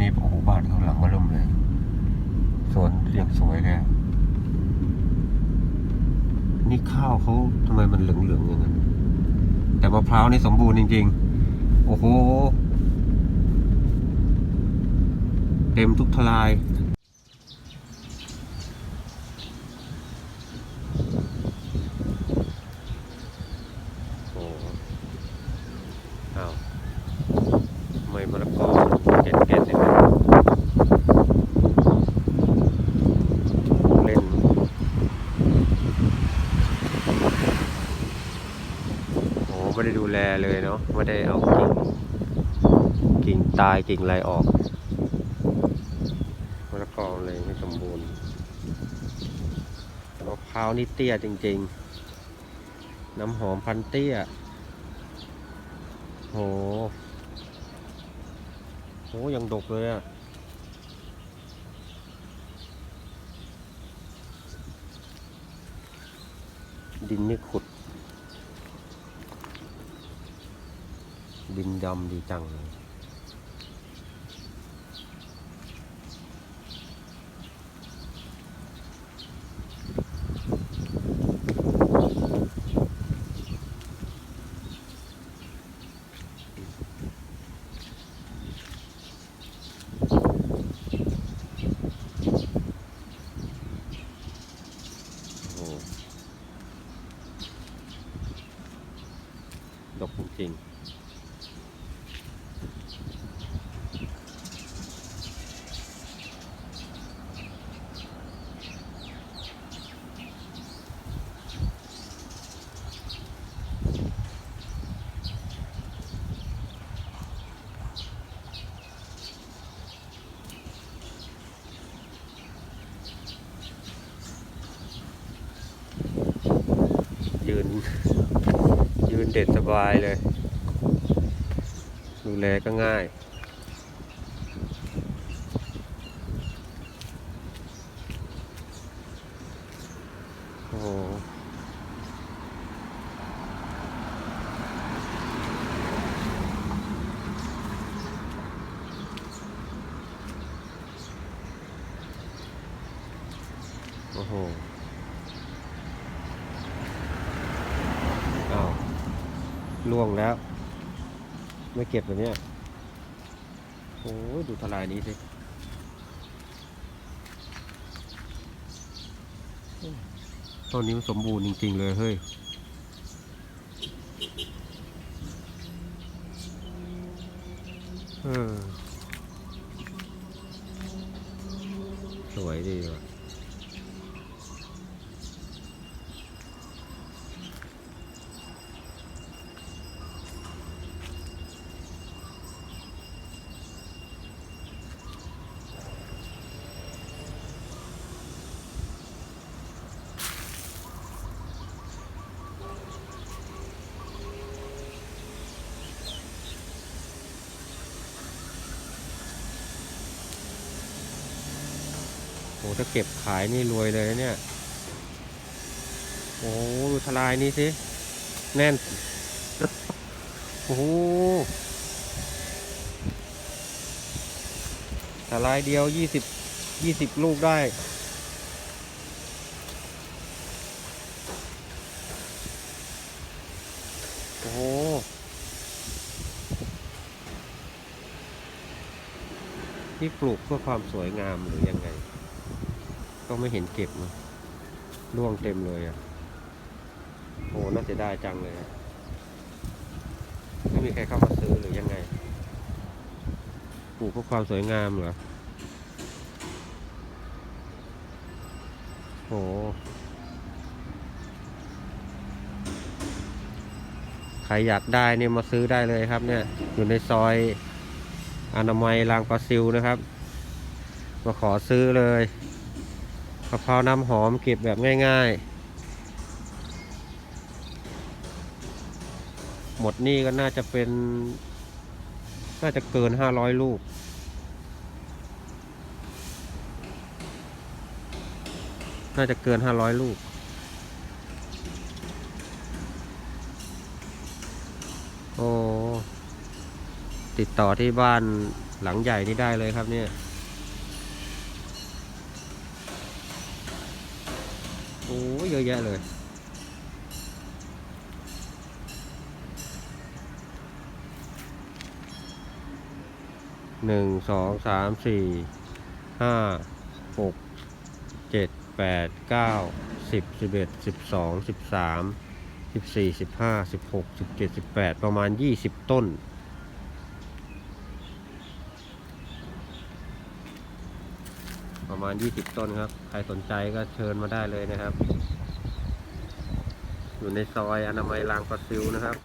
นี้โอ้โหบ้านข้างหลังมาล่มเลยสวนเรียงสวยแลยนี่ข้าวเขาทำไมมันเหลืองๆอย่างนั้นแต่มะพร้าวนี่สมบูรณ์จริง ๆ โอ้โห เต็มทุกทลาย ไม่ด้ดูแลเลยเนาะไม่ได้เอากิ่งกิ่งตายกิ่งอะไรออกมะละกอเลยไม่สมบูรณ์มะพร้าวนี่เตี้ยจริง ๆ น้ำหอมพันเตี้ยโหโหยังดกเลยอะดินนี่ขุด บินดำดีจังเลย โอ้โหดกจริงๆ ยืน ยืนเด็ดสบายเลย ดูแลก็ง่ายโอ้ อ้โหอ้าวล่วงแล้ว ไม่เก็บเลยเนี่ยโอ้ยดูทลายนี้สิต้นนี้มันสมบูรณ์จริง ๆ เลยเฮ้ยเออสวยดีว่ะ โอ้ถ้าเก็บขายนี่รวยเลยเนี่ย โอ้ดูทลายนี่สิ แน่น โอ้โหทลายเดียวยี่สิบยี่สิบลูกได้ โอ้โหที่ปลูกเพื่อความสวยงามหรือยังไง ก็ไม่เห็นเก็บนะร่วงเต็มเลยอะโอ้น่าเสียดายจังเลยอะไม่มีใครเข้ามาซื้อหรือยังไงปลูกเพื่อความสวยงามเหรอโหใครอยากได้เนี่ยมาซื้อได้เลยครับ เนี่ย อยู่ในซอยอนามัยรางปลาซิวนะครับ มาขอซื้อเลย กะเพราน้ำหอมเก็บแบบง่าย ๆ หมดนี่ก็น่าจะเป็น น่าจะเกินห้าร้อยลูก น่าจะเกินห้าร้อยลูกโอ้ติดต่อที่บ้านหลังใหญ่นี่ได้เลยครับเนี่ย โอ้ยเยอะแยะเลยหนึ่งสองสามสี่ห้าหกเจ็ดแปดเก้าสิบสิบเอ็ดสิบสองสิบสามสิบสี่สิบห้าสิบหกสิบเจ็ดสิบแปดประมาณยี่สิบต้น ประมาณ 20 ต้นครับ ใครสนใจก็เชิญมาได้เลยนะครับ อยู่ในซอยอนามัยรางประซิวนะครับ